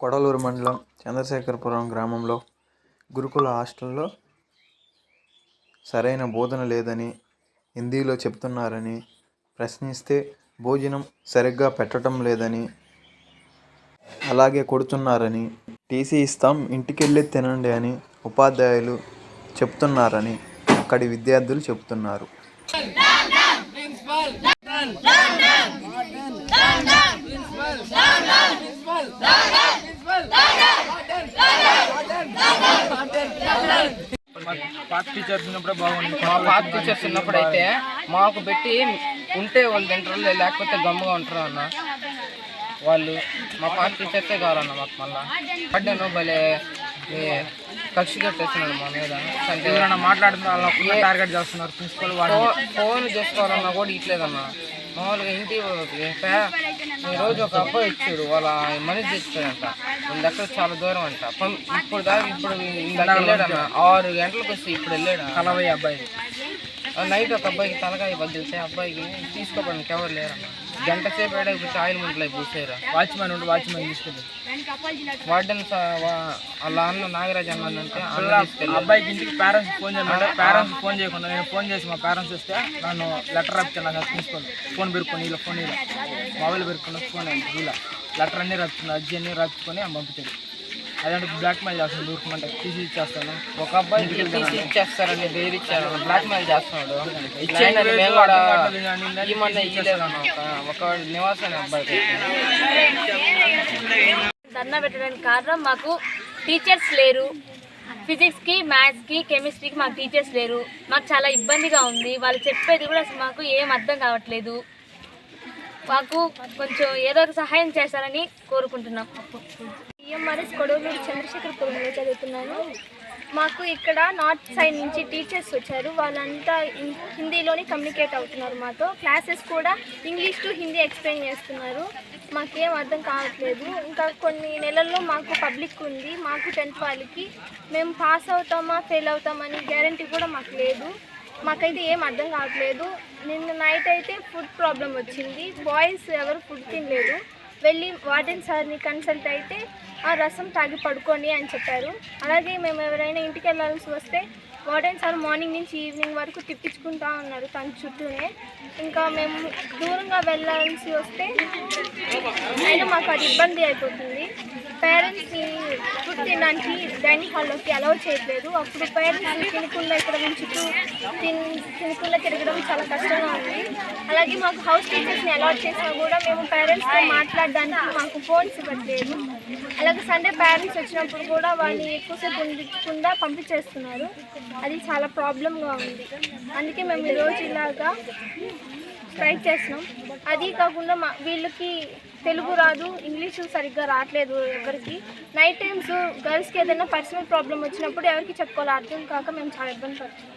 కొడలూరు మండలం చంద్రశేఖరపురం గ్రామంలో గురుకుల హాస్టల్లో సరైన బోధన లేదని హిందీలో చెప్తున్నారని ప్రశ్నిస్తే భోజనం సరిగ్గా పెట్టడం లేదని అలాగే కొడుతున్నారని టీసీ ఇస్తాం ఇంటికెళ్ళి తినండి అని ఉపాధ్యాయులు చెప్తున్నారని అక్కడి విద్యార్థులు చెప్తున్నారు పాత టీచర్స్ ఉన్నప్పుడే బాగుంది మా పాత టీచర్స్ ఉన్నప్పుడు అయితే మాకు పెట్టి ఉంటే వాళ్ళు తింటారు లేకపోతే గమ్ముగా ఉంటారు అన్న. వాళ్ళు మా పాత టీచర్సే కావాలన్న మాకు మళ్ళా. పడ్డాను భలే ఏ, కక్ష కట్టేస్తున్నాడు మా మీద. అంటే ఎవరైనా మాట్లాడుతున్న టార్గెట్ చేస్తున్నారు ప్రిన్సిపల్ ఫో- ఫోన్ చేసుకోవాలన్నా కూడా ఇట్లేదన్న. మామూలుగా ఇంటి ఈ రోజు ఒక అబ్బాయి ఇచ్చాడు వాళ్ళ మనిషి వీళ్ళ దగ్గర చాలా దూరం అంట. ఇప్పుడు దాకా ఇప్పుడు ఇందాక వెళ్ళాడన్న. ఆరు గంటలకు వస్తే ఇప్పుడు వెళ్ళాడు. కలవయ్య అబ్బాయి. ఆ నైట్ ఒక అబ్బాయికి తలకాయ బదిలితే అబ్బాయికి తీసుకోవడానికి ఎవరు లేరన్న. గంట సేపు ఏడకపోతే ఆయిల్ ముంట్లో పూసారు వాచ్మెన్ ఉండి వాచ్మెన్ తీసుకెళ్ళి వార్డెన్ వాళ్ళ అన్న నాగరాజ్ అన్న అంటే అబ్బాయికి ఇంటికి పేరెంట్స్ ఫోన్ చేయమంటే పేరెంట్స్ ఫోన్ చేయకుండా నేను ఫోన్ చేసి మా పేరెంట్స్ వస్తే నన్ను లెటర్ రప్పించాను నాకు ప్రిన్సిపల్ ఫోన్ పెరుక్కొని ఇలా ఫోన్ ఇలా. మొబైల్ పెరుక్కున్న ఫోన్ ఇలా లెటర్ అన్నీ రప్పించుకుని అర్జీ అన్నీ రప్పించుకొని ఆమె పంపించాడు. అదంటే బ్లాక్ మెయిల్ చేస్తాను దూరకమంటే తీసి ఇచ్చేస్తాను. ఒక అబ్బాయికి తీసి ఇచ్చేస్తారని బెదిరి ఇచ్చారు. బ్లాక్ మెయిల్ చేస్తున్నాడు ఇచ్చే ఆయన వేలు మేము కూడా అర్థం కావట్లేదు అని నేను ఈ మొన్న ఇయ్యలేదన్న ఒక ఒక నివాసం అబ్బాయికి ధర్నా పెట్టడానికి కారణం మాకు టీచర్స్ లేరు. ఫిజిక్స్కి మ్యాథ్స్కి కెమిస్ట్రీకి మాకు టీచర్స్ లేరు. మాకు చాలా ఇబ్బందిగా ఉంది. వాళ్ళు చెప్పేది కూడా అసలు మాకు ఏం అర్థం కావట్లేదు. మాకు కొంచెం ఏదో ఒక సహాయం చేస్తారని కోరుకుంటున్నాం. ఈఎంఆర్ఎస్ కొడవలూరు చంద్రశేఖరపురంలో చదువుతున్నాను. మాకు ఇక్కడ నార్త్ సైడ్ నుంచి టీచర్స్ వచ్చారు. వాళ్ళంతా హిందీలోనే కమ్యూనికేట్ అవుతున్నారు మాతో. క్లాసెస్ కూడా ఇంగ్లీష్ టు హిందీ ఎక్స్ప్లెయిన్ చేస్తున్నారు. మాకేం అర్థం కావట్లేదు. ఇంకా కొన్ని నెలల్లో మాకు పబ్లిక్ ఉంది. మాకు టెన్త్ వాళ్ళకి. మేము పాస్ అవుతామా ఫెయిల్ అవుతామని గ్యారంటీ కూడా మాకు లేదు. మాకైతే ఏం అర్థం కావట్లేదు. నిన్న నైట్ అయితే ఫుడ్ ప్రాబ్లం వచ్చింది. బాయ్స్ ఎవరు ఫుడ్ తినలేదు. వెళ్ళి వార్డెన్ సార్ని కన్సల్ట్ అయితే ఆ రసం తాగి పడుకోండి అని చెప్పారు. అలాగే మేము ఎవరైనా ఇంటికి వెళ్ళాల్సి వస్తే వార్డెన్ సార్ మార్నింగ్ నుంచి ఈవినింగ్ వరకు తిప్పించుకుంటా ఉన్నారు తన చుట్టూనే. ఇంకా మేము దూరంగా వెళ్ళాల్సి వస్తే అయినా మాకు అది ఇబ్బంది అయిపోతుంది. పేరెంట్స్ని ఫుడ్ తినడానికి డైనింగ్ హాల్లోకి అలౌ చేయట్లేదు. అప్పుడు పేరెంట్స్ తినకుండా ఇక్కడ మేము చుట్టూ తిన్ తినకుండా తిరగడం చాలా కష్టంగా అలాగే మాకు హౌస్ టీచర్స్ని అలాట్ చేసినా కూడా మేము పేరెంట్స్తో మాట్లాడడానికి మాకు ఫోన్స్ ఇవ్వట్లేదు. అలాగే సండే పేరెంట్స్ వచ్చినప్పుడు కూడా వాళ్ళని ఎక్కువసేపు ఉండకుండా పంపించేస్తున్నారు. అది చాలా ప్రాబ్లంగా ఉంది. అందుకే మేము ఈరోజు ఇలాగా స్ట్రైక్ చేస్తున్నాం అది కాకుండా మా వీళ్ళకి తెలుగు రాదు ఇంగ్లీషు సరిగ్గా రావట్లేదు ఎవరికి. నైట్ టైమ్స్ గర్ల్స్కి ఏదైనా పర్సనల్ ప్రాబ్లం వచ్చినప్పుడు ఎవరికి చెప్పుకోవాలి అర్థం కాక మేము చాలా ఇబ్బంది పడుతున్నాం.